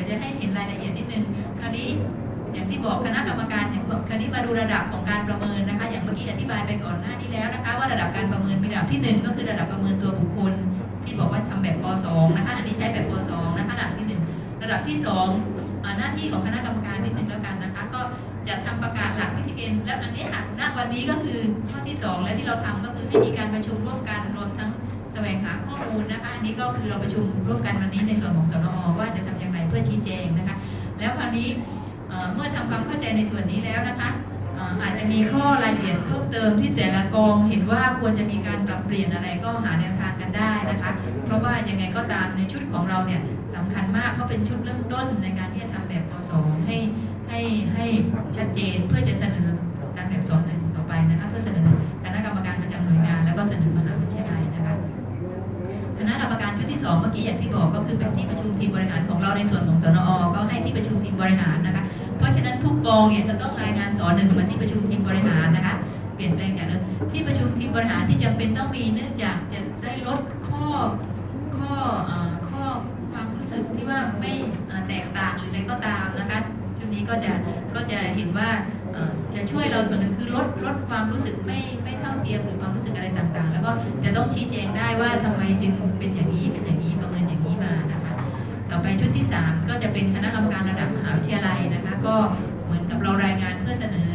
ดี๋ยวจะเดี๋ยวจะให้เห็นรายละเอียดนิดนึง คราวนี้อย่างที่บอกคณะกรรมการอย่างบอกคราวนี้มาดูระดับของการประเมินนะคะ อย่างเมื่อกี้อธิบายไปก่อนหน้านี้แล้วนะคะ ว่าระดับการประเมินมีระดับที่หนึ่งก็คือระดับประเมินตัวบุคคล ที่บอกว่าทำแบบป .2 นะคะ อันนี้ใช้แบบป .2 นะคะระดับที่หนึ่งระดับที่สองหน้าที่ของคณะกรรมการนิดนึงแล้วกันนะคะ ก็จะทำประกาศหลักวิธีเกณฑ์และอันนี้ค่ะณวันนี้ก็คือข้อที่สองและที่เราทำก็คือให้มีการประชุมร่วมกันรวมทั้งแสวงหาข้อมูลนะคะ อันนี้ก็คือเราประชุมร่วมกันวันนี้ในส่วนของ เอ่อเมื่อทำความเข้าใจในส่วนนี้แล้วนะคะอาจจะมีข้อรายละเอียดเพิ่มเติมที่แต่ละกองเห็นว่าควรจะมีการปรับเปลี่ยนอะไรก็หาแนวทางกันได้นะคะ เพราะว่ายังไงก็ตามในชุดของเราเนี่ยสำคัญมากเพราะเป็นชุดเริ่มต้นในการที่จะทำแบบป .2 ให้ให้ให้ชัดเจนเพื่อจะเสนอตามแบบสอน ที่สองเมื่อกี้อย่างที่บอกก็คือเป็นที่ประชุมทีมบริหารของเราในส่วนของสนอก็ให้ที่ประชุมทีมบริหารนะคะ เพราะฉะนั้นทุกกองเนี่ยจะต้องรายงานสอหนึ่งมาที่ประชุมทีมบริหารนะคะ เปลี่ยนแปลงจากเดิมที่ประชุมทีมบริหารที่จำเป็นต้องมีเนื่องจากจะได้ลดข้อข้ออข้อความรู้สึกที่ว่าไม่แตกต่างหรืออะไรก็ตามนะคะชุดนี้ก็จะก็จะเห็นว่า จะช่วยเราส่วนหนึ่งคือลดลดความรู้สึกไม่ไม่เท่าเทียมหรือความรู้สึกอะไรต่างๆ แล้วก็จะต้องชี้แจงได้ว่าทำไมจึงเป็นอย่างนี้เป็นอย่างนี้ประเมินอย่างนี้มานะคะ ต่อไปชุดที่ 3 ก็จะเป็นคณะกรรมการระดับมหาวิทยาลัยนะคะ ก็เหมือนกับเรารายงานเพื่อเสนอ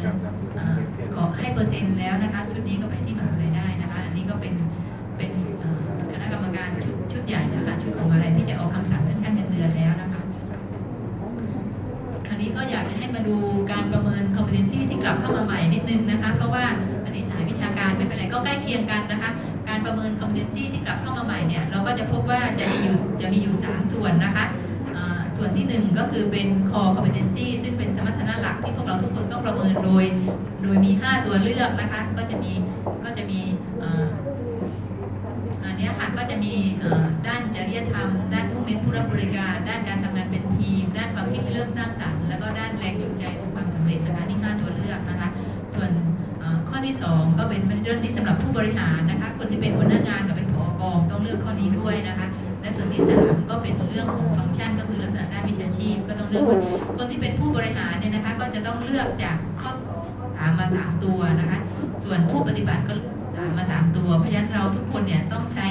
ขอให้เปอร์เซ็นต์แล้วนะคะ ชุดนี้ก็ไปที่มหาวิทยาลัยได้นะคะ อันนี้ก็เป็นเป็นคณะกรรมการชุดชุดใหญ่นะคะชุดของอะไรที่จะออกคำสั่งเรื่องการเงินเดือนแล้วนะคะ คราวนี้ก็อยากจะให้มาดูการประเมิน competency ที่กลับเข้ามาใหม่นิดนึงนะคะเพราะว่าอันนี้สายวิชาการไม่เป็นไรก็ใกล้เคียงกันนะคะ การประเมิน competency ที่กลับเข้ามาใหม่เนี่ยเราก็จะพบว่าจะมีอยู่จะมีอยู่ 3 ส่วนนะคะส่วนที่ 1 ก็คือเป็น core competency ซึ่งเป็นสมรรถนะหลักที่พวกเราทุกคนต้องประเมินโดย โดยมี 5 ตัวเลือกนะคะก็จะมีก็จะมีอันนี้ค่ะก็จะมีด้านจริยธรรม ด้าน เน้นผู้รับบริการ ด้านการทำงานเป็นทีม ด้านความคิดเริ่มสร้างสรรค์ แล้วก็ด้านแรงจูงใจสู่ความสำเร็จนะคะนี่ห้าตัวเลือกนะคะ ส่วนข้อที่ 2 ก็เป็นเรื่องนี้สำหรับผู้บริหารนะคะ คนที่เป็นหัวหน้างานกับเป็นผอกองต้องเลือกข้อนี้ด้วยนะคะ และส่วนที่ 3 ก็เป็นเรื่องของฟังก์ชันก็คือลักษณะด้านวิชาชีพ ก็ต้องเลือกคนที่เป็นผู้บริหารเนี่ยนะคะ ก็จะต้องเลือกจากข้อสามมาสามตัวนะคะ ส่วนผู้ปฏิบัติก็สามมาสามตัว เพราะฉะนั้นเราทุกคนเนี่ยต้องใช้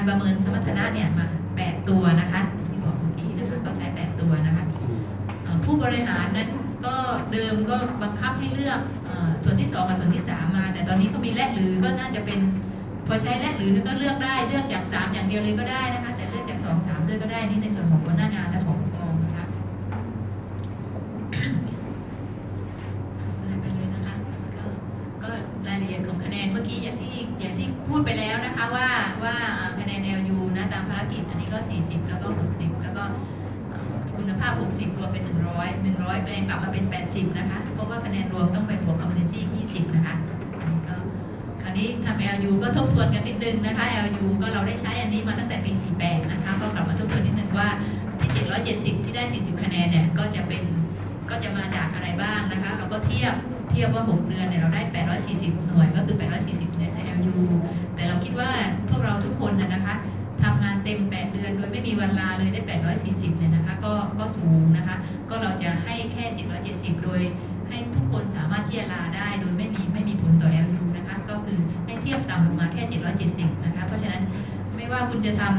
การประเมินสมรรถนะเนี่ยมาแปดตัวนะคะที่บอกเมื่อกี้นะคะก็ใช้แปดตัวนะคะอ่าผู้บริหารนั้นก็เดิมก็บังคับให้เลือกอาส่วนที่สองกับส่วนที่สามมา แต่ตอนนี้เขามีแลกหรือก็น่าจะเป็นพอใช้แลกหรือก็เลือกได้เลือกจากสามอย่างเดียวเลยก็ได้นะคะ แต่เลือกจากสองสามด้วยก็ได้นี่ในส่วนของหัวหน้างานและของผู้กองนะคะไปเลยนะคะก็ก็รายละเอียดของคะแนนเมื่อกี้อย่างที่อย่างที่พูดไปแล้วนะคะว่าว่า เอ่อคะแนน LU นะตามภารกิจอันนี้ก็ 40 แล้วก็ 60 แล้วก็คุณภาพ 60 รวมเป็น 100 100 แปลงกลับมาเป็น 80 นะคะ เพราะว่าคะแนนรวมต้องไปบวก competency อีก20 นะคะอันนี้ก็คราวนี้ทำ LU ก็ทบทวนกันนิดนึงนะคะ LU ก็เราได้ใช้อันนี้มาตั้งแต่ปี 48 นะคะ ก็กลับมาทบทวนนิดนึงว่าที่ 770 ที่ได้ 40 คะแนนเนี่ยก็จะเป็นก็จะมาจากอะไรบ้างนะคะ เราก็เทียบเทียบว่า 6 เดือนเนี่ยเราได้ 840 หน่วยก็คือ 840เนี่ยใน LU แต่เราคิดว่า สูงนะคะก็เราจะให้แค่ 770 โดย ให้ทุกคนสามารถที่จะลาได้โดยไม่มีไม่มีผลต่อ LU นะคะก็คือให้เทียบต่ำลงมาแค่ 770 นะคะเพราะฉะนั้นไม่ว่าคุณจะทำ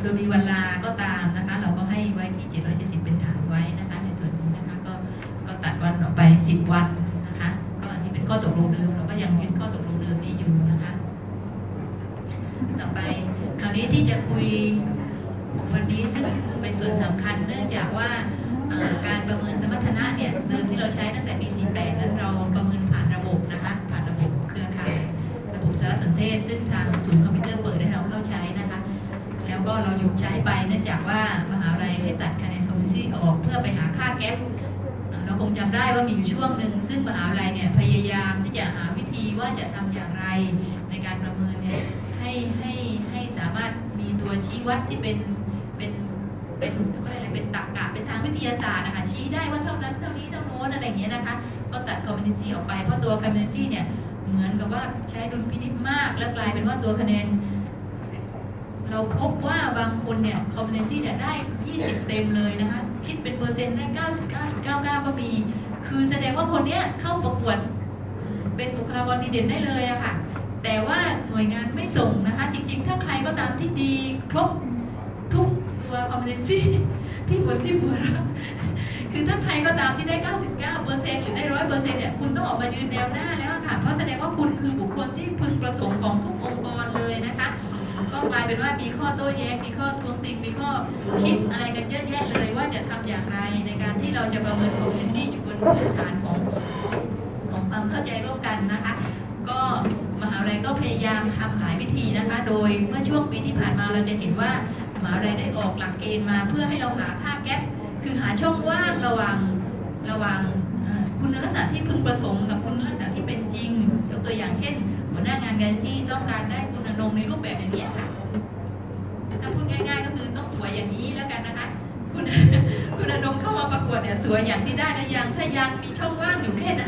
โดยมีวันลาก็ตามนะคะเราก็ให้ไว้ที่ 770 เป็นฐานไว้นะคะในส่วนนี้นะคะก็ก็ตัดวันออกไป 10 วันนะคะก็อันนี้เป็นข้อตกลงเดิมเราก็ยังยึดข้อตกลงเดิมนี้อยู่นะคะ ต่อไปคราวนี้ที่จะคุย วันนี้ซึ่งเป็นส่วนสำคัญเนื่องจากว่าการประเมินสมรรถนะเนี่ยเดิมที่เราใช้ตั้งแต่ปี48นั้นเราประเมินผ่านระบบนะคะผ่านระบบเครือข่ายระบบสารสนเทศ ซึ่งทางศูนย์คอมพิวเตอร์เปิดให้เราเข้าใช้นะคะ แล้วก็เราหยุดใช้ไปเนื่องจากว่ามหาวิทยาลัยให้ตัดคะแนนคอมมิชชั่นออกเพื่อไปหาค่าแก๊ปเราคงจำได้ว่ามีอยู่ช่วงหนึ่งซึ่งมหาวิทยาลัยเนี่ยพยายามที่จะหาวิธีว่าจะทำอย่างไรในการประเมินเนี่ยให้ให้ให้สามารถมีตัวชี้วัดที่เป็น ตัด competency ออกไป เพราะตัว competency เนี่ยเหมือนกับว่าใช้ดุลพินิจมาก แล้วกลายเป็นว่าตัวคะแนน เราพบว่าบางคนเนี่ย competency เนี่ยได้ 20 เต็มเลยนะคะคิดเป็นเปอร์เซ็นต์ได้ 99.99 ก็มี คือแสดงว่าคนเนี้ยเข้าประกวดเป็นบุคลากรดีเด่นได้เลยอะค่ะแต่ว่าหน่วยงานไม่ส่งนะคะ จริงๆ ถ้าใครก็ตามที่ดีครบทุกตัว competency ที่ผลที่หัวเราะคือถ้าใครก็ตามที่ได้ 99%หรือได้100%เนี่ยคุณต้องออกมายืนแนวหน้าแล้วค่ะเพราะแสดงว่าคุณคือบุคคลที่พึงประสงค์ของทุกองค์กรเลยนะคะ ก็กลายเป็นว่ามีข้อโต้แย้งมีข้อท้วงติงมีข้อคิดอะไรกันเยอะแยะเลยว่าจะทำอย่างไรในการที่เราจะประเมิน competency อยู่บนพื้นฐานของของความเข้าใจร่วมกันนะคะ ก็มหาวิทยาลัยก็พยายามทำหลายวิธีนะคะ โดยเมื่อช่วงปีที่ผ่านมาเราจะเห็นว่า มหาวิทยาลัยได้ออกหลักเกณฑ์มาเพื่อให้เราหาค่าแก๊ปคือหาช่องว่างระหว่างระหว่างคุณลักษณะที่พึงประสงค์กับคุณลักษณะที่เป็นจริงยกตัวอย่างเช่น หัวหน้างานการที่ต้องการได้คุณอนงในรูปแบบอย่างนี้ค่ะถ้าพูดง่าย ๆ ก็คือต้องสวยอย่างนี้แล้วกันนะคะคุณคุณอนงเข้ามาประกวดเนี่ยสวยอย่างที่ได้แล้วยังถ้ายังมีช่องว่างอยู่แค่ไหน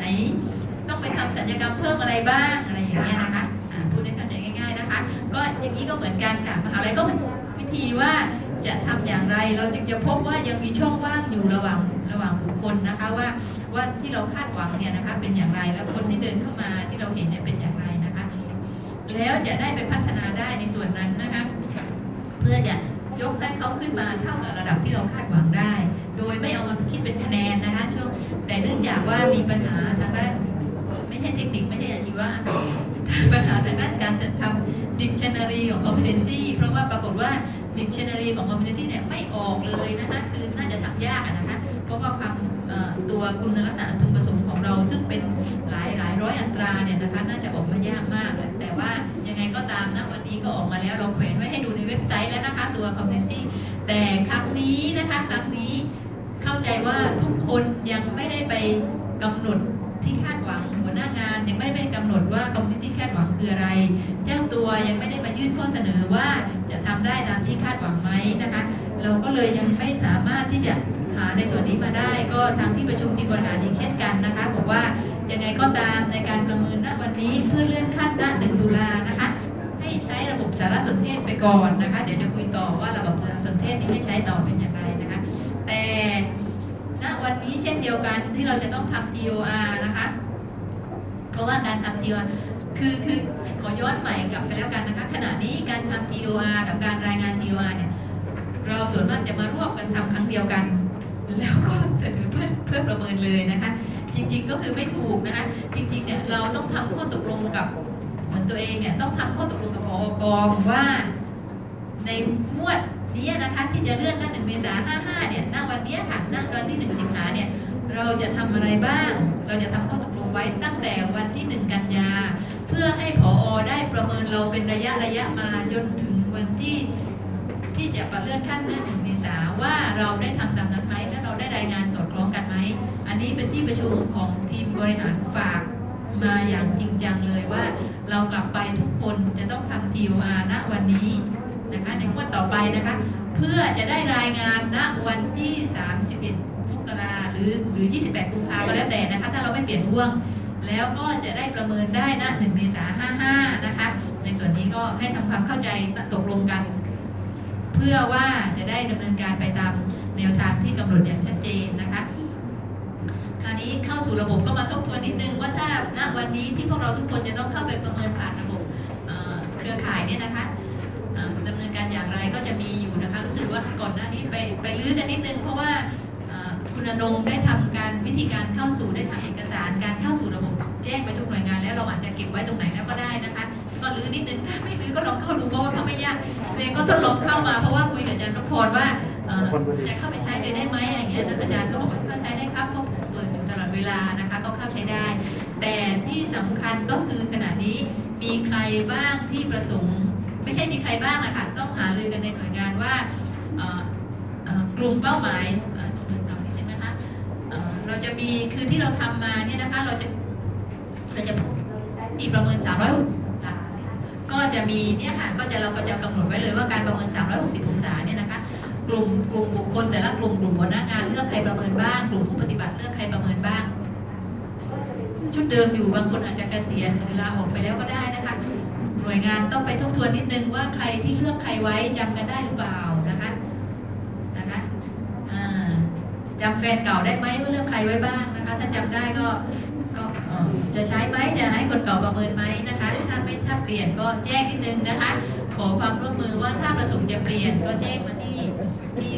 ต้องไปทำสัญญกรรมเพิ่มอะไรบ้างอะไรอย่างเงี้ยนะคะพูดให้เข้าใจง่าย ๆนะคะ ก็อย่างนี้ก็เหมือนกันค่ะมหาลัยก็ ธีว่าจะทำอย่างไรเราจึงจะพบว่ายังมีช่องว่างอยู่ระหว่างระหว่างบุคคลนะคะว่าว่าที่เราคาดหวังเนี่ยนะคะเป็นอย่างไรแล้วคนที่เดินเข้ามาที่เราเห็นเนี่ยเป็นอย่างไรนะคะ แล้วจะได้ไปพัฒนาได้ในส่วนนั้นนะคะเพื่อจะยกให้เขาขึ้นมาเท่ากับระดับที่เราคาดหวังได้ โดยไม่เอามาคิดเป็นคะแนนนะคะช่วงแต่เนื่องจากว่ามีปัญหาทางด้านไม่ใช่เทคนิคไม่ใช่อาชีวะปัญหาทางด้านการจัดทำ dictionary ของ competency เพราะว่าปรากฏว่า dictionary ของ competency เนี่ยไม่ออกเลยนะคะคือน่าจะทำยากนะคะเพราะว่าความตัวคุณลักษณะทุนประสงค์ของเรา ซึ่งเป็นหลายหลายร้อยอัตราเนี่ยนะคะน่าจะออกมายากมากเลยแต่ว่ายังไงก็ตามนะวันนี้ก็ออกมาแล้วเราแขวนไว้ให้ดูในเว็บไซต์แล้วนะคะตัว competency แต่ครั้งนี้นะคะครั้งนี้เข้าใจว่าทุกคนยังไม่ได้ไปกำหนดที่คาดหวังหัวหน้างานยังไม่ได้ไปกำหนดว่า competency คาดหวัง คืออะไร เจ้าตัวยังไม่ได้มายื่นข้อเสนอว่าจะทำได้ตามที่คาดหวังไหมนะคะ เราก็เลยยังไม่สามารถที่จะหาในส่วนนี้มาได้ ก็ทางที่ประชุมทีมบริหารอีกเช่นกันนะคะ บอกว่ายังไงก็ตามในการประเมินณวันนี้เพื่อเลื่อนขั้นณหนึ่งตุลานะคะ ให้ใช้ระบบสารสนเทศไปก่อนนะคะ เดี๋ยวจะคุยต่อว่าระบบสารสนเทศนี้ให้ใช้ต่อเป็นอย่างไรนะคะ แต่ณวันนี้เช่นเดียวกันที่เราจะต้องทำ TOR นะคะ เพราะว่าการทำ TOR คือคือขอย้อนใหม่กลับไปแล้วกันนะคะ ขณะนี้การทำ TOR กับการรายงาน TOR เนี่ยเราส่วนมากจะมารวบกันทำครั้งเดียวกัน แล้วก็เสนอเพื่อเพื่อประเมินเลยนะคะ จริงๆก็คือไม่ถูกนะคะ จริงๆเนี่ยเราต้องทำข้อตกลงกับเหมือนตัวเองเนี่ยต้องทำข้อตกลงกับพอกองว่า ในงวดนี้นะคะที่จะเลื่อนหน้าหนึ่งเมษาห้าห้าเนี่ยหน้าวันเนี้ยค่ะหน้าวันที่หนึ่งสิงหาเนี่ยเราจะทำอะไรบ้าง เราจะทำข้อตกลง ไว้ตั้งแต่วันที่หนึ่งกันยา เพื่อให้ผอได้ประเมินเราเป็นระยะระยะมาจนถึงวันที่ที่จะประเลื่อนขั้นหน้าหนึ่งเมษาว่าเราได้ทำตามนั้นไหมและเราได้รายงานสอดคล้องกันไหม อันนี้เป็นที่ประชุมของทีมบริหารฝากมาอย่างจริงจังเลยว่า เรากลับไปทุกคนจะต้องทำ TOR ณวันนี้นะคะในงวดต่อไปนะคะ เพื่อจะได้รายงานณวันที่ 31มกรา หรือหรือ 28 กุมภาก็แล้วแต่นะคะ ถ้าเราไม่เปลี่ยนห่วง แล้วก็จะได้ประเมินได้ณ1เมษา55 นะคะ ในส่วนนี้ก็ให้ทำความเข้าใจตกลงกัน เพื่อว่าจะได้ดำเนินการไปตามแนวทางที่กำหนดอย่างชัดเจนนะคะ คราวนี้เข้าสู่ระบบก็มาทบทวนนิดนึงว่าถ้าณวันนี้ที่พวกเราทุกคนจะต้องเข้าไปประเมินผ่านระบบเครือข่ายเนี่ยนะคะเอ่อดำเนินการอย่างไรก็จะมีอยู่นะคะ รู้สึกว่าก่อนหน้านี้ไปไปลื้อกันนิดนึงเพราะว่า คุณนงได้ทำการวิธีการเข้าสู่ได้ทำเอกสารการเข้าสู่ระบบแจ้งไปทุกหน่วยงานแล้วเราอาจจะเก็บไว้ตรงไหนแล้วก็ได้นะคะ ก็ลื้อนิดนึงไม่ลื้อก็ลองเข้าดูเพราะว่าเขาไม่ยากเองก็ทดลองเข้ามาเพราะว่าคุยกับอาจารย์นพพรว่าจะเข้าไปใช้เลยได้ไหมอะไรเงี้ยอาจารย์ก็บอกว่าเข้าใช้ได้ครับเพราะเปิดอยู่ตลอดเวลานะคะก็เข้าใช้ได้ แต่ที่สำคัญก็คือขณะนี้มีใครบ้างที่ประสงค์ ไม่ใช่มีใครบ้างนะคะต้องหารือกันในหน่วยงานว่ากลุ่มเป้าหมาย ราจะมีคือที่เราทำมาเนี่ยนะคะเราจะเราจะมีประเมิน 360องศาก็จะมีเนี่ยค่ะก็จะเราก็จะกำหนดไว้เลยว่าการประเมิน 360 องศาเนี่ยนะคะกลุ่มกลุ่มบุคคลแต่ละกลุ่มกลุ่มหัวหน้างานเลือกใครประเมินบ้างกลุ่มผู้ปฏิบัติเลือกใครประเมินบ้าง ชุดเดิมอยู่บางคนอาจจะเกษียณหรือลาออกไปแล้วก็ได้นะคะ หน่วยงานต้องไปทบทวนนิดนึงว่าใครที่เลือกใครไว้จำกันได้หรือเปล่า จำแฟนเก่าได้ไหมว่าเลือกใครไว้บ้างนะคะ ถ้าจำได้ก็ก็จะใช้ไหมจะให้คนเก่าประเมินไหมนะคะ ถ้าไม่ถ้าเปลี่ยนก็แจ้งนิดนึงนะคะ ขอความร่วมมือว่าถ้าประสงค์จะเปลี่ยนก็แจ้งมาที่ที่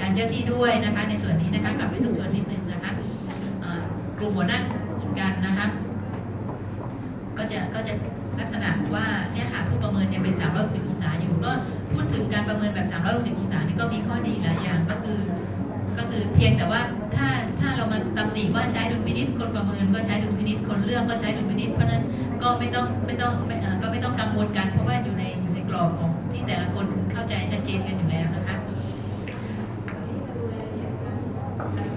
การเจ้าที่ด้วยนะคะ ในส่วนนี้นะคะกลับไปทบทวนนิดนึงนะคะกลุ่มหัวหน้าเหมือนกันนะคะก็จะก็จะลักษณะว่าเนี่ยค่ะผู้ประเมินเนี่ยเป็น 360 องศาอยู่ก็พูดถึงการประเมินแบบ 360 องศานี่ก็มีข้อดีหลายอย่างก็คือ ก็คือเพียงแต่ว่าถ้าถ้าเรามาตำหนิว่าใช้ดุลพินิษคนประเมินก็ใช้ดุลพินิษคนเลือกก็ใช้ดุลพินิษเพราะนั้นก็ไม่ต้องไม่ต้องไม่ก็ไม่ต้องกังวลกัน เพราะว่าอยู่ในอยู่ในกรอบของที่แต่ละคนเข้าใจชัดเจนกันอยู่แล้วนะคะ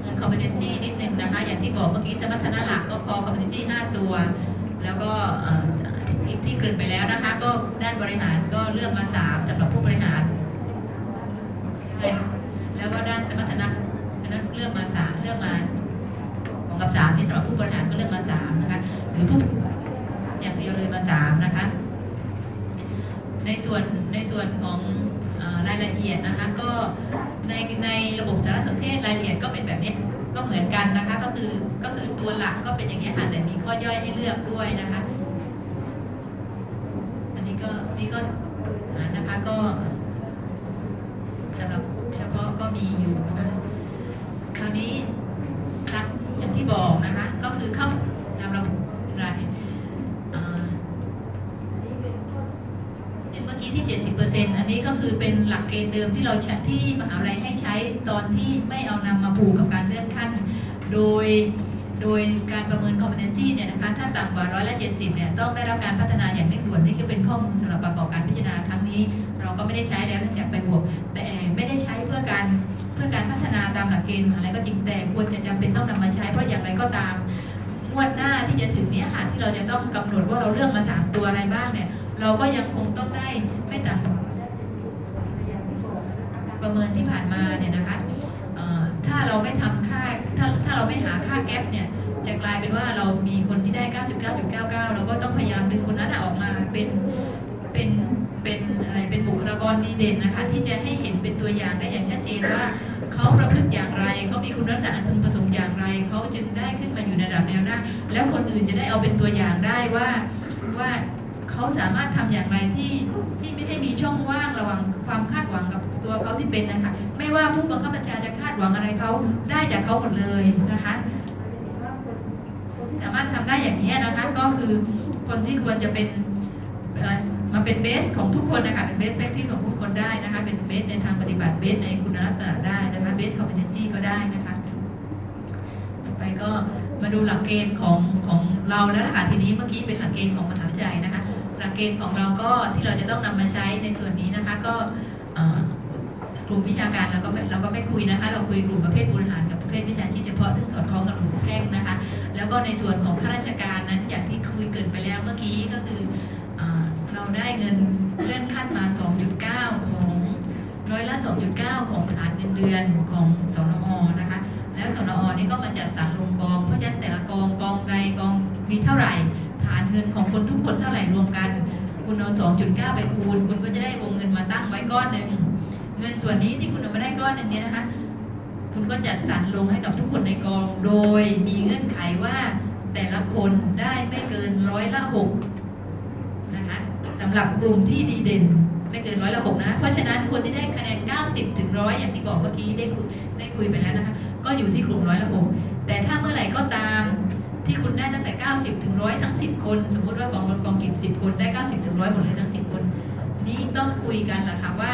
เงิน competency นิดนึงนะคะ อย่างที่บอกเมื่อกี้สมรรถนะหลักก็ core competency 5 ตัว แล้วก็ที่ที่กรินไปแล้วนะคะ ก็ด้านบริหารก็เลือกมา3สำหรับผู้บริหาร แล้วก็ด้านสมรรถนะ นั้นเลือกมาสามเลือกมาของกับสามที่สำหรับผู้บริหารก็เลือกมาสามนะคะหรือผู้อย่างเดียวเลยมาสามนะคะในส่วนในส่วนของอรายละเอียดนะคะก็ในในระบบสารสนเทศรายละเอียดก็เป็นแบบนี้ก็เหมือนกันนะคะก็คือก็คือตัวหลักก็เป็นอย่างนี้ค่ะแต่มีข้อย่อยให้เลือกด้วยนะคะ อันนี้ก็นี่ก็นะคะก็สำหรับเฉพาะก็มีอยู่นะคะคราวนี้ครับอย่างที่บอกนะคะ ก็คือเข้าตามระบบรายอ่า เมื่อกี้ที่ 70%อันนี้ก็คือเป็น หลักเกณฑ์เดิมที่เราใช้ที่มหาวิทยาลัยให้ใช้ตอนที่ไม่เอานำมาผูกกับการเลื่อนขั้น โดยโดยการประเมิน competency เนี่ยนะคะถ้าต่ำกว่าร้อยละ70เนี่ยต้องได้รับการพัฒนาอย่างเร่งด่วนนี่คือเป็นข้อมูลสำหรับประกอบการพิจารณาครั้งนี้ เราก็ไม่ได้ใช้แล้วเนื่องจากไปบวก แต่ไม่ได้ใช้เพื่อการเพื่อการพัฒนาตามหลักเกณฑ์มหาลัยก็จริงแต่ควรจะจำเป็นต้องนำมาใช้เพราะอย่างไรก็ตามงวดหน้าที่จะถึงเนี้ยค่ะที่เราจะต้องกำหนดว่าเราเลือกมาสามตัวอะไรบ้างเนี่ยเราก็ยังคงต้องได้ไม่ต่ำกว่าประเมินที่ผ่านมาเนี่ยนะคะเอ่อถ้าเราไม่ทำค่าถ้าถ้าเราไม่ หาค่าแก๊ปเนี่ยจะกลายเป็นว่าเรามีคนที่ได้ 99.99 เราก็ต้องพยายามดึงคนนั้นออกมาเป็นเป็นเป็นอะไรเป็นบุคลากรดีเด่นนะคะ ที่จะให้เห็นเป็นตัวอย่างได้อย่างชัดเจนว่าเขาประพฤติอย่างไรเขามีคุณลักษณะอันพึงประสงค์อย่างไรเขาจึงได้ขึ้นมาอยู่ในระดับแนวหน้า แล้วคนอื่นจะได้เอาเป็นตัวอย่างได้ว่าว่า เขาสามารถทำอย่างไรที่ที่ไม่ให้มีช่องว่างระหว่างความคาดหวังกับตัวเขาที่เป็นนะคะไม่ว่าผู้บังคับบัญชาจะคาดหวังอะไรเขาได้จากเขาหมดเลยนะคะสามารถทำได้อย่างนี้นะคะ ก็คือคนที่ควรจะเป็นมาเป็นเบสของทุกคนนะคะเป็นเบสแ a คทีของทุกคนได้นะคะ เป็นเบสในทางปฏิบัติเบสในคุณลักษณะได้นะคะเบสคอมเพ t นซีก็ได้นะคะต่อไปก็มาดูหลักเกณฑ์ของของเราแล้วนะคะทีนี้เมื่อกี้เป็นหลักเกณฑ์ของมหา เกณฑ์ของเราก็ที่เราจะต้องนำมาใช้ในส่วนนี้นะคะ ก็กลุ่มวิชาการเราก็เราก็ไม่คุยนะคะ เราคุยกลุ่มประเภทบริหารกับประเภทวิชาชีพเฉพาะซึ่งสอดคล้องกับกลุ่มแพ่งนะคะ แล้วก็ในส่วนของข้าราชการนั้นอย่างที่คุยเกินไปแล้วเมื่อกี้ก็คือเออเราได้เงินเลื่อนขั้นมา 2.9 ของร้อยละ 2.9 ของฐานเงินเดือนของสนอนะคะ แล้วสนอนี่ก็มาจัดสรรลงกอง เพราะฉะนั้นแต่ละกองกองใดกองมีเท่าไหร่ ฐานเงินของคนทุกคนเท่าไหร่รวมกัน คุณเอา2.9 ไปคูณ คุณก็จะได้วงเงินมาตั้งไว้ก้อนหนึ่งเงินส่วนนี้ที่คุณเอามาได้ก้อนหนึ่งเนี่ยนะคะ คุณก็จัดสรรลงให้กับทุกคนในกอง โดยมีเงื่อนไขว่าแต่ละคนได้ไม่เกินร้อยละหกนะคะสำหรับกลุ่มที่ดีเด่นไม่เกินร้อยละหกนะ เพราะฉะนั้นคนที่ได้คะแนน 90 ถึงร้อยอย่างที่บอกเมื่อกี้ได้คุยได้คุยไปแล้วนะคะ ก็อยู่ที่กลุ่มร้อยละหกแต่ถ้าเมื่อไหร่ก็ตามที่คุณได้ตั้งแต่ 90 ถึงร้อยทั้ง 10 คน สมมติว่า กองกองกิจ10คนได้90ถึงร้อยหมดเลยทั้ง10คน นี่ต้องคุยกันล่ะค่ะว่า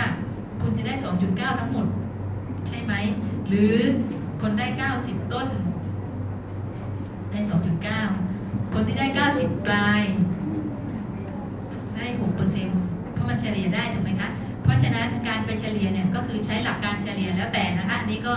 คุณจะได้2.9ทั้งหมด ใช่ไหม หรือคนได้90ต้น ได้2.9คนที่ได้90ปลาย ได้6%เปอร์เซ็นต์เพราะมันเฉลี่ยได้ถูกไหมคะ เพราะฉะนั้นการไปเฉลี่ยเนี่ยก็คือใช้หลักการเฉลี่ยแล้วแต่นะคะอันนี้ก็